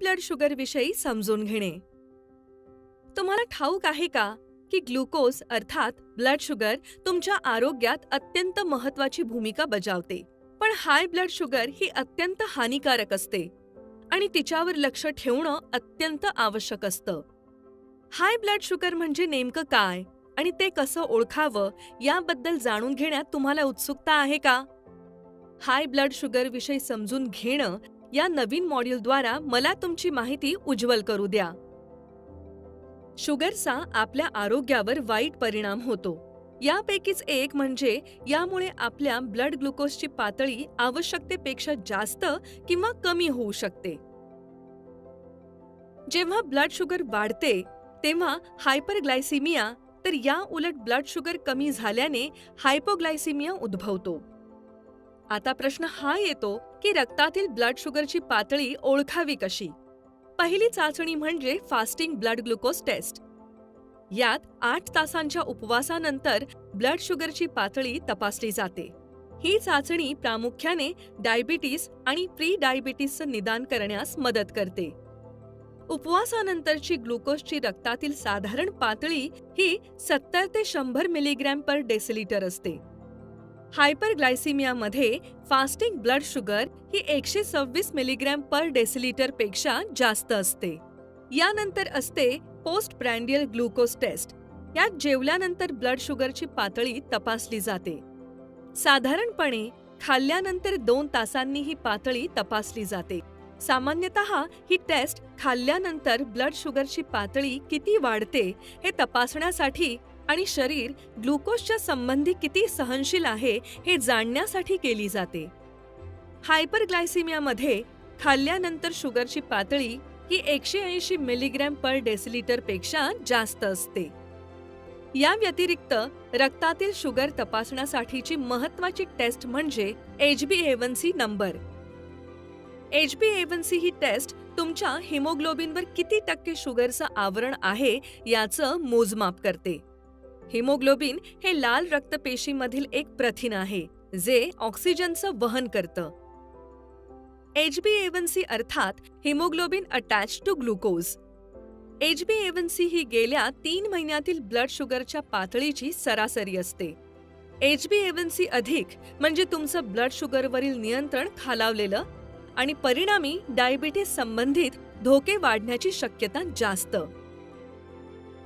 Blood शुगरविषयी समजून घेणे. तुम्हाला ठाऊक आहे का की ग्लुकोज अर्थात ब्लड शुगर तुमच्या आरोग्यात अत्यंत महत्वाची भूमिका बजावते पण हाय ब्लड शुगर ही अत्यंत हानिकारक असते आणि तिच्यावर लक्ष ठेवणं अत्यंत आवश्यक असतं. हाय ब्लड शुगर म्हणजे नेमकं काय आणि ते कसं ओळखावं याबद्दल जाणून घेण्यात तुम्हाला उत्सुकता आहे का? हाय ब्लड शुगर विषयी समजून घेणं या नवीन मॉड्यूलद्वारा मला तुमची माहिती उज्ज्वल करू द्या. शुगरचा आपल्या आरोग्यावर वाईट परिणाम होतो. यापैकीच एक म्हणजे यामुळे आपल्या ब्लड ग्लुकोजची पातळी आवश्यकतेपेक्षा जास्त किंवा कमी होऊ शकते. जेव्हा ब्लड शुगर वाढते तेव्हा हायपरग्लायसिमिया तर या उलट ब्लड शुगर कमी झाल्याने हायपोग्लायसिमिया उद्भवतो. आता प्रश्न हा येतो की रक्तातील ब्लड शुगरची पातळी ओळखावी कशी? पहिली चाचणी म्हणजे फास्टिंग ब्लड ग्लुकोज टेस्ट. यात आठ तासांच्या उपवासानंतर ब्लड शुगरची पातळी तपासली जाते. ही चाचणी प्रामुख्याने डायबिटीस आणि प्री डायबिटीसचं निदान करण्यास मदत करते. उपवासानंतरची ग्लुकोजची रक्तातील साधारण पातळी ही सत्तर ते शंभर मिलीग्रॅम पर डेसिलिटर असते. हायपरग्लायसिमियामध्ये फास्टिंग ब्लड शुगर ही एकशे सव्वीस मिलीग्रॅम पर डेसिलिटरपेक्षा जास्त असते. यानंतर असते पोस्ट ब्रँडियल ग्लुकोज टेस्ट. यात जेवल्यानंतर ब्लड शुगरची पातळी तपासली जाते. साधारणपणे खाल्ल्यानंतर दोन तासांनी ही पातळी तपासली जाते. सामान्यतः ही टेस्ट खाल्ल्यानंतर ब्लड शुगरची पातळी किती वाढते हे तपासण्यासाठी आणि शरीर ग्लुकोजच्या संबंधी किती सहनशील आहे हे जाणण्यासाठी केली जाते. हायपरग्लायसिमियामध्ये खाल्ल्यानंतर शुगरची पातळी ही एकशे ऐंशी मिलीग्रॅम पर डेसिलिटरपेक्षा जास्त असते. या व्यतिरिक्त रक्तातील शुगर तपासण्यासाठीची महत्वाची टेस्ट म्हणजे H B a one C number. H B a one C he test तुमच्या हिमोग्लोबिनवर किती टक्के शुगरचं आवरण आहे याचं मोजमाप करते. हिमोग्लोबिन हे लाल रक्तपेशीमधील एक प्रथिन आहे जे ऑक्सिजनचं वहन करतं. H B a one C अर्थात haemoglobin attach to glucose H B a one C ही गेल्या तीन महिन्यातील ब्लड शुगरच्या पातळीची सरासरी असते. एच बी एवन सी अधिक म्हणजे तुमचं ब्लड शुगरवरील नियंत्रण खालावलेलं आणि परिणामी डायबिटीस संबंधित धोके वाढण्याची शक्यता जास्त.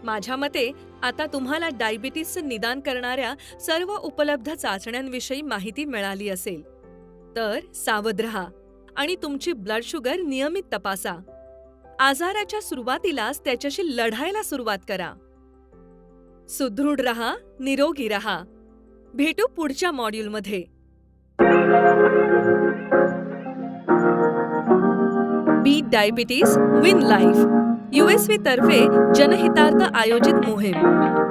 माझ्या मते आता तुम्हाला डायबिटीसचं निदान करणाऱ्या सर्व उपलब्ध चाचण्यांविषयी माहिती मिळाली असेल. तर सावध रहा आणि तुमची ब्लड शुगर नियमित तपासा. आजाराच्या सुरुवातीलाच त्याच्याशी लढायला सुरुवात करा. सुदृढ रहा निरोगी रहा. भेटू पुढच्या मॉड्यूलमध्ये. Beat diabetes win life USV तर्फे जनहितार्थ आयोजित मोहीम.